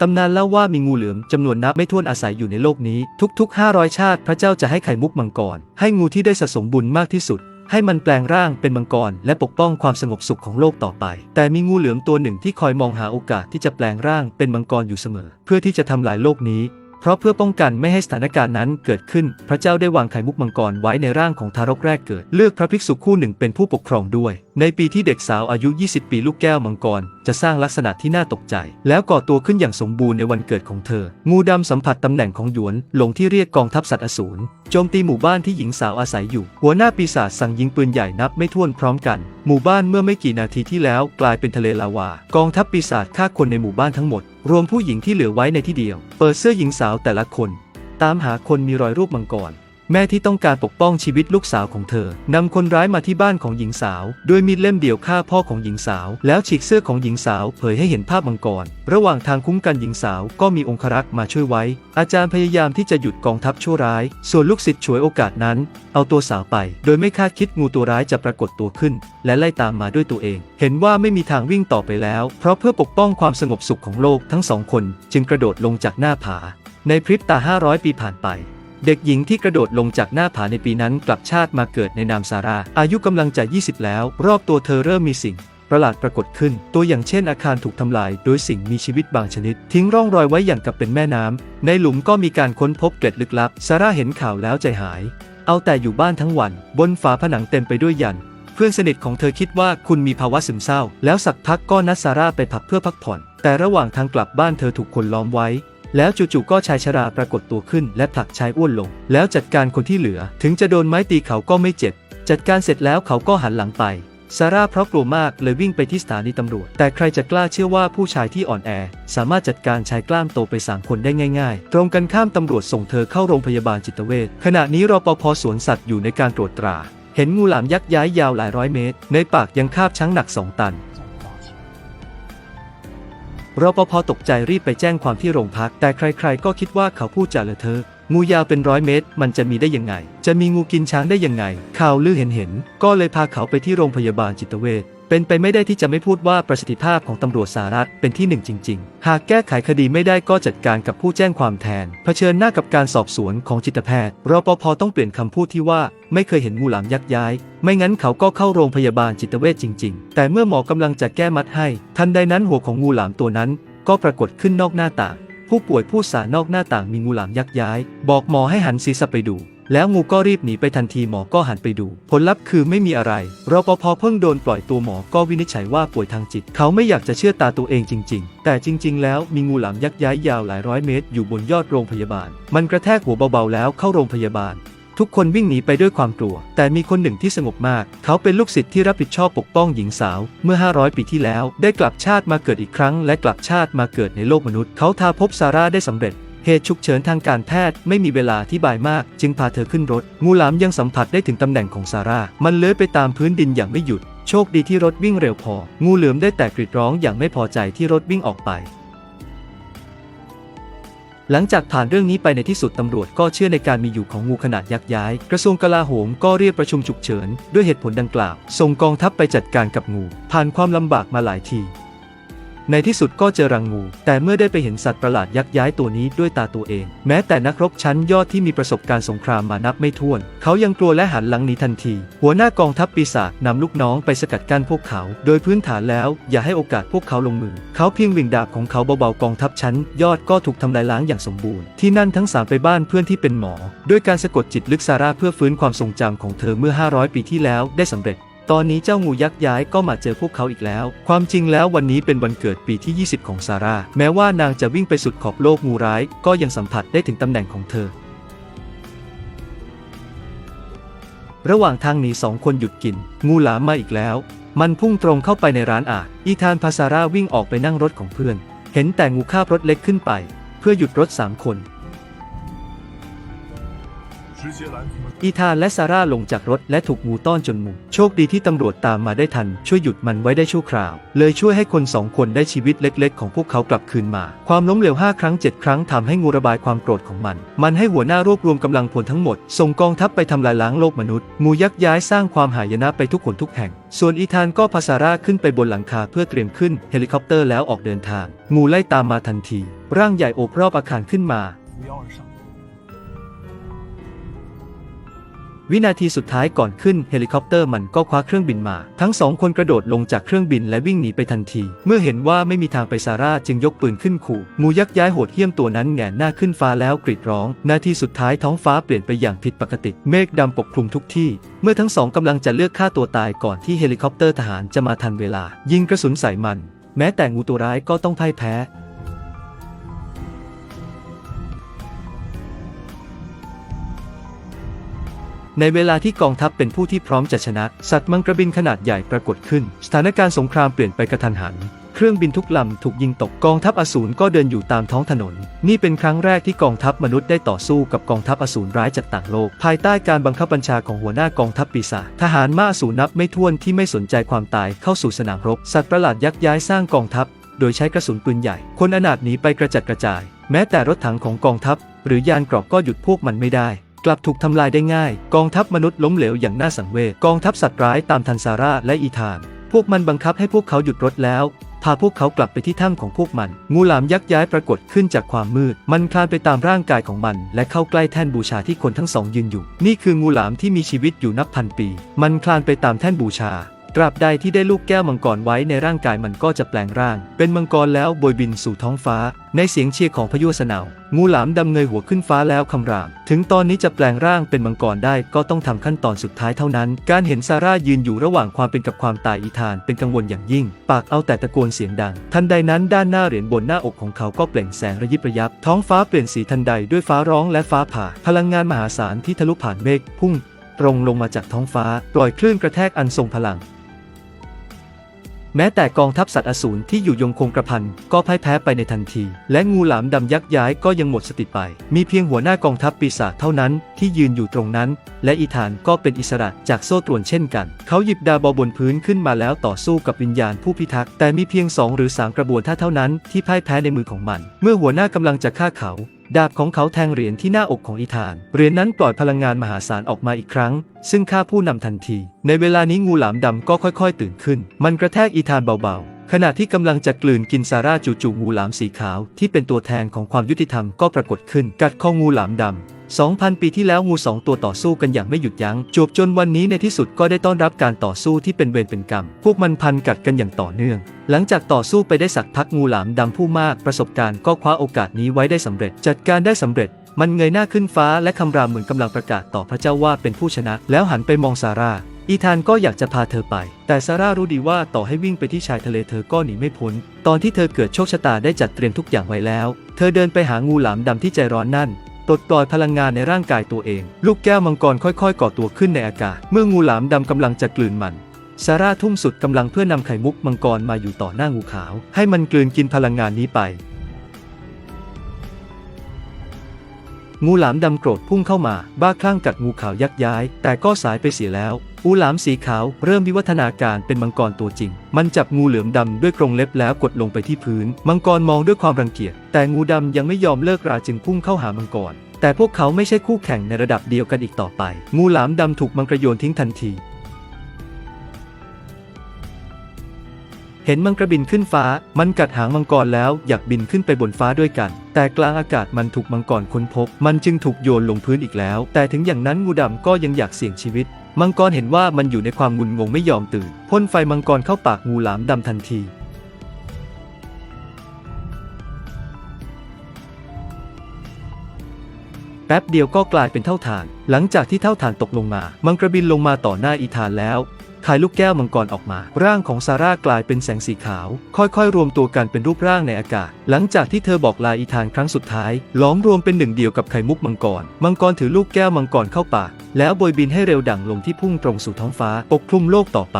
ตำนานเล่าว่ามีงูเหลือมจำนวนนับไม่ถ้วนอาศัยอยู่ในโลกนี้ ทุก ๆ 500 ชาติพระเจ้าจะให้ไข่มุกมังกร ให้งูที่ได้สะสมบุญมากที่สุด ให้มันแปลงร่างเป็นมังกร และปกป้องความสงบสุขของโลกต่อไป แต่มีงูเหลือมตัวหนึ่งที่คอยมองหาโอกาสที่จะแปลงร่างเป็นมังกรอยู่เสมอ เพื่อที่จะทำลายโลกนี้ เพราะเพื่อป้องกันไม่ให้สถานการณ์นั้นเกิดขึ้น พระเจ้าได้วางไข่มุกมังกรไว้ในร่างของทารกแรกเกิด เลือกพระภิกษุคู่หนึ่งเป็นผู้ปกครองด้วย ในปีที่เด็กสาวอายุ 20 ปีลูกแก้วมังกร จะสร้างลักษณะที่น่าตกใจ แล้วก่อตัวขึ้นอย่างสมบูรณ์ในวันเกิดของเธอ งูดำสัมผัสตำแหน่งของหยวนหลงที่เรียกกองทัพสัตว์อสูรโจมตีหมู่บ้านที่หญิงสาวอาศัยอยู่ หัวหน้าปีศาจสั่งยิงปืนใหญ่นับไม่ถ้วนพร้อมกัน หมู่บ้านเมื่อไม่กี่นาทีที่แล้วกลายเป็นทะเลลาวา กองทัพปีศาจฆ่าคนในหมู่บ้านทั้งหมด รวมผู้หญิงที่เหลือไว้ในที่เดียว เปิดเสื้อหญิงสาวแต่ละคน ตามหาคนมีรอยรูปมังกร แม่ที่ต้องการปกป้องชีวิตลูกสาวของเธอนำคนร้ายมาที่บ้านของหญิงสาวด้วยมีดเล่มเดียวฆ่าพ่อของหญิงสาว แล้วฉีกเสื้อของหญิงสาวเผยให้เห็นภาพมังกร ระหว่างทางคุ้มกันหญิงสาวก็มีองครักษ์มาช่วยไว้ อาจารย์พยายามที่จะหยุดกองทัพชั่วร้าย ส่วนลูกศิษย์ฉวยโอกาสนั้น เอาตัวสาวไป โดยไม่คาดคิดงูตัวร้ายจะปรากฏตัวขึ้น และไล่ตามมาด้วยตัวเอง เห็นว่าไม่มีทางวิ่งต่อไปแล้ว เพราะเพื่อปกป้องความสงบสุขของโลกทั้งสองคน จึงกระโดดลงจากหน้าผา ในพริบตา 500 ปีผ่านไป เด็กหญิงที่กระโดดลงจากหน้าผาในปีนั้นกลับชาติมาเกิดในนามซาร่า อายุกำลังจะ 20 แล้ว รอบตัวเธอเริ่มมีสิ่ง ประหลาดปรากฏขึ้น ตัวอย่างเช่นอาคารถูกทำลายโดยสิ่งมีชีวิตบางชนิด ทิ้งร่องรอยไว้อย่างกับเป็นแม่น้ำ ในหลุมก็มีการค้นพบเกล็ดลึกลับ ซาร่าเห็นข่าวแล้วใจหาย เอาแต่อยู่บ้านทั้งวัน บนฝาผนังเต็มไปด้วยยัน เพื่อนสนิทของเธอคิดว่าคุณมีภาวะซึมเศร้า แล้วสักพักก็นัดซาร่าไปผับเพื่อพักผ่อน แต่ระหว่างทางกลับบ้านเธอถูกคนล้อมไว้ แล้วจู่ๆก็ชายชราปรากฏตัวขึ้นและผลักชายอ้วนลง แล้วจัดการคนที่เหลือ ถึงจะโดนไม้ตีเขาก็ไม่เจ็บ จัดการเสร็จแล้วเขาก็หันหลังไปซาร่าเพราะกลัวมากเลยวิ่งไปที่สถานีตำรวจ แต่ใครจะกล้าเชื่อว่าผู้ชายที่อ่อนแอ สามารถจัดการชายกล้ามโตไปสามคนได้ง่าย ๆ ตรงกันข้ามตำรวจส่งเธอเข้าโรงพยาบาลจิตเวชขณะนี้รปภสวนสัตว์อยู่ในการตรวจตรา เห็นงูหลามยักษ์ย้ายยาวหลายร้อยเมตร ในปากยังคาบช้างหนักสองตัน รปภตกใจรีบไปแจ้งความที่โรงพัก แต่ใครๆ ก็คิดว่าเขาพูดจาเลอะเทอะงูยาวเป็นร้อยเมตร มันจะมีได้ยังไง จะมีงูกินช้างได้ยังไง ข่าวลือเห็นเห็นๆก็เลยพาเขาไปที่โรงพยาบาลจิตเวช เป็นไปไม่ได้ที่จะไม่พูดว่าประสิทธิภาพของตำรวจสหรัฐเป็นที่หนึ่งจริง ๆ หากแก้ไขคดีไม่ได้ก็จัดการกับผู้แจ้งความแทน เผชิญหน้ากับการสอบสวนของจิตแพทย์ รปภต้องเปลี่ยนคำพูดที่ว่าไม่เคยเห็นงูหลามยักย้าย ไม่งั้นเขาก็เข้าโรงพยาบาลจิตเวชจริง ๆ แต่เมื่อหมอกำลังจะแก้มัดให้ ทันใดนั้นหัวของงูหลามตัวนั้น ก็ปรากฏขึ้นนอกหน้าต่าง ผู้ป่วยผู้สานอกหน้าต่างมีงูหลามยักย้าย บอกหมอให้หันศีรษะไปดู แล้วงูก็รีบหนีไปทันทีหมอก็หันไปดู ผลลัพธ์คือไม่มีอะไรรปภเพิ่งโดนปล่อยตัวหมอก็วินิจฉัยว่าป่วยทางจิต เขาไม่อยากจะเชื่อตาตัวเองจริง ๆ แต่จริง ๆ แล้วมีงูหลามยักษ์ย้ายยาวหลายร้อยเมตร อยู่บนยอดโรงพยาบาล มันกระแทกหัวเบาๆแล้วเข้าโรงพยาบาลทุกคนวิ่งหนีไปด้วยความกลัว แต่มีคนหนึ่งที่สงบมาก เขาเป็นลูกศิษย์ที่รับผิดชอบปกป้องหญิงสาว เมื่อ 500 ปีที่แล้ว ได้กลับชาติมาเกิดอีกครั้ง และกลับชาติมาเกิดในโลกมนุษย์ เขาทาพบซาร่าได้สำเร็จ เหตุฉุกเฉินทางการแพทย์ไม่มีเวลาอธิบายมาก จึงพาเธอขึ้นรถ งูหลามยังสัมผัสได้ถึงตำแหน่งของซาร่า มันเลื้อยไปตามพื้นดินอย่างไม่หยุด โชคดีที่รถวิ่งเร็วพอ งูเหลือมได้แต่กรีดร้องอย่างไม่พอใจที่รถวิ่งออกไป หลังจากผ่านเรื่องนี้ไปในที่สุดตำรวจก็เชื่อในการมีอยู่ของงูขนาดยักษ์ย้าย กระทรวงกลาโหมก็เรียกประชุมฉุกเฉิน ด้วยเหตุผลดังกล่าว ส่งกองทัพไปจัดการกับงู ผ่านความลำบากมาหลายที ในที่สุดก็เจอรังงู แต่เมื่อได้ไปเห็นสัตว์ประหลาดยักษ์ย้ายตัวนี้ด้วยตาตัวเอง แม้แต่นักรบชั้นยอดที่มีประสบการณ์สงครามมานับไม่ถ้วน เขายังกลัวและหันหลังหนีทันที หัวหน้ากองทัพปีศาจนำลูกน้องไปสกัดกั้นพวกเขา โดยพื้นฐานแล้วอย่าให้โอกาสพวกเขาลงมือ เขาเพียงวิ่งดาบของเขาเบาๆกองทัพชั้น ยอดก็ถูกทำลายล้างอย่างสมบูรณ์ ที่นั่นทั้งสามไปบ้านเพื่อนที่เป็นหมอ ด้วยการสะกดจิตลึกซาร่าเพื่อฟื้นความทรงจำของเธอเมื่อ 500 ปีที่แล้วได้สำเร็จ ตอนนี้เจ้างูยักษ์ย้ายก็มาเจอพวกเขาอีกแล้ว ความจริงแล้ววันนี้เป็นวันเกิดปีที่ 20 ของซาร่า แม้ว่านางจะวิ่งไปสุดขอบโลกงูร้าย ก็ยังสัมผัสได้ถึงตำแหน่งของเธอ ระหว่างทางหนีสองคนหยุดกิน งูหลามมาอีกแล้ว มันพุ่งตรงเข้าไปในร้านอาหารอีธานพาซาร่าวิ่งออกไปนั่งรถของเพื่อน เห็นแต่งูคาบรถเล็กขึ้นไป เพื่อหยุดรถสามคน อีธานและซาร่าลงจากรถและถูกงูต้อนจนมุม โชคดีที่ตำรวจตามมาได้ทัน ช่วยหยุดมันไว้ได้ชั่วคราว เลยช่วยให้คนสองคนได้ชีวิตเล็กๆ ของพวกเขากลับคืนมา ความล้มเหลว 5 ครั้ง 7 ครั้งทำให้งูระบายความโกรธของมัน มันให้หัวหน้ารวบรวมกำลังพลทั้งหมด ส่งกองทัพไปทำลายล้างโลกมนุษย์ งูยักษ์ย้ายสร้างความหายนะไปทุกคนทุกแห่ง ส่วนอีธานก็พาซาร่าขึ้นไปบนหลังคาเพื่อเตรียมขึ้นเฮลิคอปเตอร์แล้วออกเดินทาง งูไล่ตามมาทันที ร่างใหญ่โอบรอบอาคารขึ้นมา วินาทีสุดท้ายก่อนขึ้นเฮลิคอปเตอร์มันก็คว้าเครื่องบินมา ทั้งสองคนกระโดดลงจากเครื่องบินและวิ่งหนีไปทันที เมื่อเห็นว่าไม่มีทางไปซาร่าจึงยกปืนขึ้นขู่งูยักษ์ย้ายโหดเหี้ยมตัวนั้นแหงนหน้าขึ้นฟ้าแล้วกรีดร้อง นาทีสุดท้ายท้องฟ้าเปลี่ยนไปอย่างผิดปกติ เมฆดำปกคลุมทุกที่ เมื่อทั้งสองกำลังจะเลือกฆ่าตัวตายก่อนที่เฮลิคอปเตอร์ทหารจะมาทันเวลา ยิงกระสุนใส่มัน แม้แต่งูตัวร้ายก็ต้องพ่ายแพ้ ในเวลาที่กองทัพเป็นผู้ที่พร้อมจะชนะ สัตว์มังกรบินขนาดใหญ่ปรากฏขึ้น สถานการณ์สงครามเปลี่ยนไปกระทันหัน เครื่องบินทุกลำถูกยิงตกกองทัพอสูรก็เดินอยู่ตามท้องถนน นี่เป็นครั้งแรกที่กองทัพมนุษย์ได้ต่อสู้กับกองทัพอสูรร้ายจากต่างโลก ภายใต้การบังคับบัญชาของหัวหน้ากองทัพปีศาจทหารม้าอสูรนับไม่ถ้วนที่ไม่สนใจความตายเข้าสู่สนามรบ สัตว์ประหลาดยักษ์ย้ายสร้างกองทัพ โดยใช้กระสุนปืนใหญ่ คนอนาถหนีไปกระจัดกระจาย แม้แต่รถถังของกองทัพ หรือยานเกรอบก็หยุดพวกมันไม่ได้ ลับถูกทำลายได้ง่าย กองทัพมนุษย์ล้มเหลวอย่างน่าสังเวชกองทัพสัตว์ร้ายตามทันซาร่าและอีธาน พวกมันบังคับให้พวกเขาหยุดรถแล้วพาพวกเขากลับไปที่ถ้ำของพวกมัน งูหลามยักษ์ย้ายปรากฏขึ้นจากความมืด มันคลานไปตามร่างกายของมัน และเข้าใกล้แท่นบูชาที่คนทั้งสองยืนอยู่ นี่คืองูหลามที่มีชีวิตอยู่นับพันปี มันคลานไปตามแท่นบูชา ราบใดที่ได้ลูกแก้วมังกรไว้ในร่างกายมันก็จะแปลงร่าง เป็นมังกรแล้วโบยบินสู่ท้องฟ้า ในเสียงเชียร์ของพายุสนาวงูหลามดำเงยหัวขึ้นฟ้าแล้วคำราม ถึงตอนนี้จะแปลงร่างเป็นมังกรได้ก็ต้องทำขั้นตอนสุดท้ายเท่านั้น การเห็นซาร่ายืนอยู่ระหว่างความเป็นกับความตายอีธานเป็นกังวลอย่างยิ่ง ปากเอาแต่ตะโกนเสียงดัง ทันใดนั้นด้านหน้าเหรียญบนหน้าอกของเขาก็เปล่งแสงระยิบระยับ ท้องฟ้าเปลี่ยนสีทันใดด้วยฟ้าร้องและฟ้าผ่า พลังงานมหาศาลที่ทะลุผ่านเมฆพุ่งตรงลงมาจากท้องฟ้า ปล่อยคลื่นกระแทกอันทรงพลัง แม้แต่กองทัพสัตว์อสูรที่อยู่ยงคงกระพันก็พ่ายแพ้ไปในทันที และงูหลามดำยักษ์ย้ายก็ยังหมดสติไป มีเพียงหัวหน้ากองทัพปีศาจเท่านั้นที่ยืนอยู่ตรงนั้น และอีธานก็เป็นอิสระจากโซ่ตรวนเช่นกัน เขาหยิบดาบอบนพื้นขึ้นมาแล้วต่อสู้กับวิญญาณผู้พิทักษ์แต่มีเพียงสองหรือสามกระบวนท่าเท่านั้นที่พ่ายแพ้ในมือของมัน เมื่อหัวหน้ากำลังจะฆ่าเขา ดาบของเขาแทงเหรียญที่หน้าอกของอีธาน เหรียญนั้นปล่อยพลังงานมหาศาลออกมาอีกครั้ง ซึ่งฆ่าผู้นำทันที ในเวลานี้งูหลามดำก็ค่อยๆ ตื่นขึ้น มันกระแทกอีธานเบาๆ ขณะที่กำลังจะกลืนกินซาร่าจู่ๆงูหลามสีขาว ที่เป็นตัวแทนของความยุติธรรมก็ปรากฏขึ้น กัดข้องูหลามดำ 2,000 ปีที่แล้วงูสองตัวต่อสู้กันอย่างไม่หยุดยัง้งจวบจนวันนี้ในที่สุดก็ได้ต้อนรับการต่อสู้ที่เป็นเวรเป็นกรรม พวกมันพันกัดกันอย่างต่อเนื่อง หลังจากต่อสู้ไปได้สักพักงูหลามดำผู้มากประสบการณ์ก็คว้าโอกาสนี้ไว้ได้สำเร็จ จัดการได้สำเร็จ มันเงยหน้าขึ้นฟ้าและคำรามเหมือนกำลังประกาศต่อพระเจ้าว่าเป็นผู้ชนะ แล้วหันไปมองซาร่าอีธานก็อยากจะพาเธอไป แต่ซาร่ารู้ดีว่าต่อให้วิ่งไปที่ชายทะเลเธอก็หนีไม่พ้น ตอนที่เธอเกิดโชคชะตาได้จัดเตรียมทุกอย่างไว้แล้ว เธอเดินไปหางูหลามดำที่ใจร้อนนั่น ตดปล่อยพลังงานในร่างกายตัวเอง ลูกแก้วมังกรค่อยๆ ก่อตัวขึ้นในอากาศ เมื่องูหลามดำกำลังจะกลืนมันซาร่าทุ่มสุดกำลังเพื่อนำไข่มุกมังกรมาอยู่ต่อหน้างูขาว ให้มันกลืนกินพลังงานนี้ไป งูหลามดำโกรธพุ่งเข้ามา บ้าคลั่งกัดงูขาวยักย้าย แต่ก็สายไปเสียแล้ว อูหลามสีขาวเริ่มวิวัฒนาการเป็นมังกรตัวจริง มันจับงูเหลือมดำด้วยกรงเล็บแล้วกดลงไปที่พื้น มังกรมองด้วยความรังเกียจ แต่งูดำยังไม่ยอมเลิกราจึงพุ่งเข้าหามังกร แต่พวกเขาไม่ใช่คู่แข่งในระดับเดียวกันอีกต่อไป งูหลามดำถูกมังกรโยนทิ้งทันที เห็นมังกรบินขึ้นฟ้า มันกัดหางมังกรแล้วอยากบินขึ้นไปบนฟ้าด้วยกัน แต่กลางอากาศมันถูกมังกรค้นพบ มันจึงถูกโยนลงพื้นอีกแล้ว แต่ถึงอย่างนั้นงูดำก็ยังอยากเสี่ยงชีวิต มังกรเห็นว่ามันอยู่ในความงุนงงไม่ยอมตื่นพ่นไฟมังกรเข้าปากงูหลามดำทันที แป๊บเดียวก็กลายเป็นเท่าฐาน หลังจากที่เท่าฐานตกลงมา มังกรบินลงมาต่อหน้าอีธานแล้ว คายลูกแก้วมังกรออกมา ร่างของซาร่ากลายเป็นแสงสีขาว ค่อยๆ รวมตัวกันเป็นรูปร่างในอากาศ หลังจากที่เธอบอกลาอีธานครั้งสุดท้าย ล้อมรวมเป็นหนึ่งเดียวกับไข่มุกมังกร มังกรถือลูกแก้วมังกรเข้าปาก แล้วโบยบินให้เร็วดั่งลมที่พุ่งตรงสู่ท้องฟ้า ปกคลุมโลกต่อไป